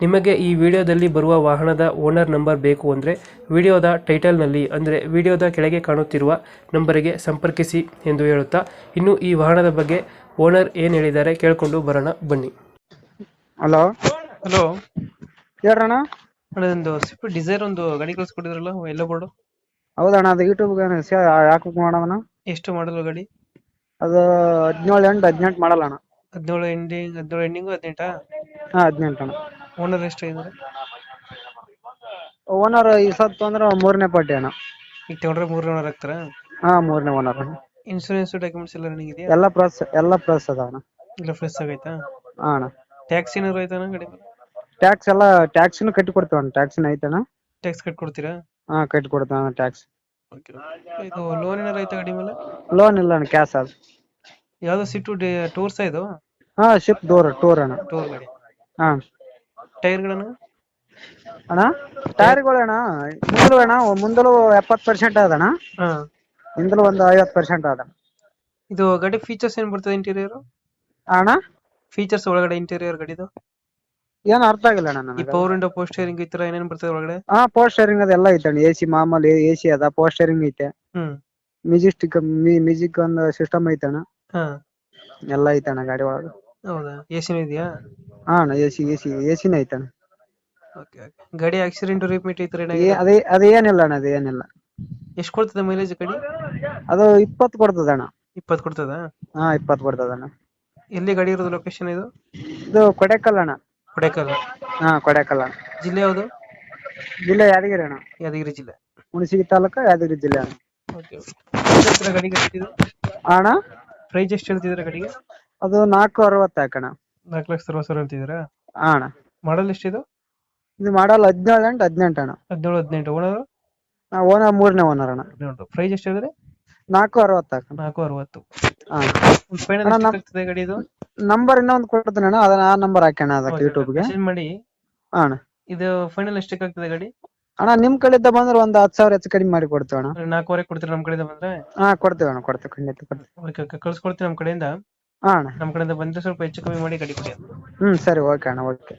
ನಿಮಗೆ ಈ ವಿಡಿಯೋದಲ್ಲಿ ಬರುವ ವಾಹನದ ಓನರ್ ನಂಬರ್ ಬೇಕು ಅಂದರೆ ವಿಡಿಯೋದ ಟೈಟಲ್ನಲ್ಲಿ ಅಂದರೆ ವಿಡಿಯೋದ ಕೆಳಗೆ ಕಾಣುತ್ತಿರುವ ನಂಬರಿಗೆ ಸಂಪರ್ಕಿಸಿ ಎಂದು ಹೇಳುತ್ತಾ ಇನ್ನು ಈ ವಾಹನದ ಬಗ್ಗೆ ಓನರ್ ಏನು ಹೇಳಿದ್ದಾರೆ ಕೇಳಿಕೊಂಡು ಬರೋಣ ಬನ್ನಿ. ಹಲೋ? ಹಲೋ. ಯಾರಣ್ಣ ಒಂದು ಸ್ವಿಫ್ಟ್ ಡಿಸೈರ್ ಒಂದು ಗಾಡಿ ಕಳಿಸ್ಕೊಟ್ಟಿದ್ರಲ್ಲ ಎಲ್ಲ ಬೋರ್ಡು? ಹೌದಣ್ಣ ಅದು ಯೂಟ್ಯೂಬ್ ಯಾಕೆ ಮಾಡೋಣ ಎಷ್ಟು ಮಾಡಲು ಗಾಡಿ? ಅದು ಹದಿನೇಳು ಎಂಟು ಹದಿನೆಂಟು ಮಾಡಲ್ಲ ಅಣ್ಣ. ಹದಿನೇಳು ಎಂಡಿಂಗ್ ಹದಿನೇಳು ಎಂಡಿಂಗು ಹದಿನೆಂಟಾ? ಹಾಂ ಹದಿನೆಂಟು ಅಣ್ಣ. ಓನರ್ ಎಷ್ಟಾಗಿದ್ದಾರೆ ಓನರ್ ಈ ಸತ್ ಅಂದ್ರೆ ಮೂರನೇ ಪಾರ್ಟಿ ಅಣ್ಣ. ಈಗ ತಗೊಂಡ್ರೆ ಮೂರನೇ ಓನರ್ ಆಗ್ತಾರಾ? ಹಾ ಮೂರನೇ ಓನರ್ ಇನ್ಶೂರೆನ್ಸ್ ಡಾಕ್ಯುಮೆಂಟ್ಸ್ ಎಲ್ಲ ರನ್ನಿಂಗ್ ಇದೆಯಾ ಎಲ್ಲ ಪ್ರಾಸ್ ಎಲ್ಲ ಪ್ರಾಸ್ ಅದ ಅಣ್ಣ. ಇಲ್ಲ ಫ್ರೆಶ್ ಆಗೈತಾ? ಹಾ ಅಣ್ಣ. ಟ್ಯಾಕ್ಸ್ ಏನಾದ್ರು ಆಯ್ತಾ ಗಾಡಿ ಟ್ಯಾಕ್ಸ್ ಎಲ್ಲ ಟ್ಯಾಕ್ಸಿನೂ ಕಟ್ಟಿ ಕೊಡ್ತೀವಿ ಅಣ್ಣ. ಟ್ಯಾಕ್ಸಿನ ಐತಣ್ಣ. ಟ್ಯಾಕ್ಸ್ ಕಟ್ ಕೊಡ್ತೀರಾ? ಹಾ ಕಟ್ಟಿ ಕೊಡ್ತೀವಿ ಅಣ್ಣ ಟ್ಯಾಕ್ಸ್ ಇದು ಲೋನ್ ಏನಾದ್ರು ಆಯ್ತಾ ಗಡಿ ಮೇಲೆ? ಲೋನ್ ಇಲ್ಲ ಅಣ್ಣ ಕ್ಯಾಶ್ ಅದು. ಯಾವ್ದೋ ಸಿಟ್ಟು ಟೂರ್ಸ್ ಇದು? ಹಾ ಶಿಪ್ ಡೋರ್ ಟೂರ್ ಅಣ್ಣ. ಟೂರ್ ಗಾಡಿ. ಹಾಂ. ಟೈರ್ಗಳನ್ನು? ಅಣ್ಣ ಟೈರ್ಗಳು ಅಣ್ಣ ಮುಂದಲು ಅಣ್ಣ ಮುಂದಲು ಎಪ್ಪತ್ತು ಪರ್ಸೆಂಟ್ ಅದಣ್ಣ ಹಾ. ಹಿಂದಲು ಒಂದು ಐವತ್ತು ಪರ್ಸೆಂಟ್ ಅದ ಇದು ಗಾಡಿ ಫೀಚರ್ಸ್ ಏನ್ ಬರ್ತದೆ ಇಂಟೀರಿಯರ್ ಅಣ್ಣ? ಫೀಚರ್ಸ್ ಒಳಗಡೆ ಇಂಟೀರಿಯರ್ ಗಾಡಿದು? ಏನು ಅರ್ಥ ಆಗಿಲ್ಲ ಅಣ್ಣ ಈ ನನಗೆ ಪವರ್ ಇಂಡೋ ಪೋಸ್ಟರಿಂಗ್ ಈ ತರ ಏನೇನ್ ಬರ್ತದೆ ಒಳಗಡೆ? ಹಾ ಪೋಸ್ಟ್ ಸ್ಟೀರಿಂಗ್ ಅದೆಲ್ಲ ಐತೆ ಎ ಸಿ ಮಾಮೂಲಿ ಎಸಿ ಸಿ ಅದ ಪೋಸ್ಟ್ ಸ್ಟೀರಿಂಗ್ ಐತೆ. ಹ್ಮ್. ಮ್ಯೂಸಿಕ್ ಮ್ಯೂಸಿಕ್ ಒಂದು ಸಿಸ್ಟಮ್ ಐತೆ ಅಣ್ಣ. ಹಾ. ಎಲ್ಲ ಐತಣ್ಣ ಗಾಡಿ ಒಳಗ. ಹೌದಾ? ಎಸಿನೂ ಇದೆಯಾ? ಹಾ ಅಣ್ಣ ಎ ಸಿ ಎ ಸಿ ಎ ಸಿನ ಐತಣ್ಣ ಓಕೆ ಓಕೆ ಗಾಡಿ ಆಕ್ಸಿಡೆಂಟ್ ರಿಪೀಟ್ ಈ ತರ ಏ- ಏನಾಗಿದೆ ಅದೇ ಅದೇನಿಲ್ಲ ಅಣ್ಣ ಅದೇನಿಲ್ಲ ಎಷ್ಟು ಕೊಡ್ತದೆ ಮೈಲೇಜ್ ಗಾಡಿ? ಅದು ಇಪ್ಪತ್ತು ಕೊಡ್ತದ ಅಣ್ಣ. ಇಪ್ಪತ್ತು ಕೊಡ್ತದ? ಹಾ ಇಪ್ಪತ್ತು ಕೊಡ್ತದ ಅಣ್ಣ. ಎಲ್ಲಿ ಗಾಡಿ ಇರೋದು ಲೊಕೇಶನ್ ಇದು? ಇದು ಕೊಡೆಕಲ್ ಅಣ್ಣ. ಕೊಡೇಕಲ್. ಹಾ ಕೊಡೆಕಲ್ ಅಣ್ಣ. ಜಿಲ್ಲೆ ಯಾವುದು? ಜಿಲ್ಲೆ ಯಾದಗಿರಿ ಅಣ್ಣ. ಯಾದಗಿರಿ ಜಿಲ್ಲೆ. ಹುಣಸಿಗಿ ತಾಲೂಕ ಯಾದಗಿರಿ ಜಿಲ್ಲೆ ಅಣ್ಣ. ಓಕೆ ಗಾಡಿಗೆ ಎಷ್ಟಿದೆ ಆ ಅಣ್ಣ? ಪ್ರೈಸ್ ಎಷ್ಟು ಹೇಳ್ತಿದ್ರೆ ಗಾಡಿಗೆ? ಅದು ನಾಲ್ಕು ಅರವತ್ತು ಹಾಕೋಣ. ನಾಲ್ಕು ಲಕ್ಷ ಅರವತ್ತು ಸಾವಿರ ಹೇಳ್ತಿದ್ದೀರಾ? ಅಣ್ಣ. ಮಾಡಲ್ ಎಷ್ಟಿದು? ಇದು ಮಾಡಲ್ ಹದಿನೇಳು ಎಂಟು ಹದಿನೆಂಟು ಅಣ್ಣ. ಹದಿನೇಳು ಹದಿನೆಂಟು. ಓನರ್ ಓನರ್ ಮೂರನೇ ಓನರ್ ಅಣ್ಣ. ಹದಿನೆಂಟು ಪ್ರೈಸ್ ಎಷ್ಟು ಹೇಳಿದ್ರೆ? ನಾಲ್ಕು ಅರವತ್ತು ಹಾಕೋಣ. ನಾಲ್ಕು ಅರವತ್ತು. ಫೈನಲ್ ಆಗ್ತದೆ ಗಾಡಿ ಇದು? ನಂಬರ್ ಇನ್ನೊಂದು ಕೊಡ್ತೀನಿ ಅಣ್ಣ ಅದನ್ನ ಆ ನಂಬರ್ ಹಾಕೋಣ ಅದಕ್ಕೆ ಯೂಟ್ಯೂಬ್ಗೆ ಮಾಡಿ. ಅಣ್ಣ. ಇದು ಫೈನಲ್ ಎಷ್ಟಕ್ಕೆ ಆಗ್ತದೆ ಗಾಡಿ? ಅಣ್ಣ ನಿಮ್ ಕಡೆಯಿಂದ ಬಂದ್ರೆ ಒಂದು ಹತ್ತು ಸಾವಿರ ಹೆಚ್ಚು ಕಡಿಮೆ ಮಾಡಿ ಕೊಡ್ತೇವೆ ಅಣ್ಣ. ನಾಲ್ಕುವರೆ ಕೊಡ್ತೀರಾ ನಮ್ಮ ಕಡೆಯಿಂದ ಬಂದ್ರೆ? ಹಾ ಕೊಡ್ತೇವೆ ಅಣ್ಣ ಕೊಡ್ತೇವೆ ಖಂಡಿತ ಕೊಡ್ತೀವಿ. ಓಕೆ ಕಳ್ಸ್ಕೊಡ್ತೀನಿ ನಮ್ಮ ಕಡೆಯಿಂದ. ಹಾ ಅಣ್ಣ ನಮ್ಮ ಕಡೆಯಿಂದ ಬಂದ್ರೆ ಸ್ವಲ್ಪ ಹೆಚ್ಚು ಕಮ್ಮಿ ಮಾಡಿ ಗಾಡಿ ಕೊಡಿ ಹ್ಮ್ ಸರಿ ಓಕೆ ಅಣ್ಣ ಓಕೆ.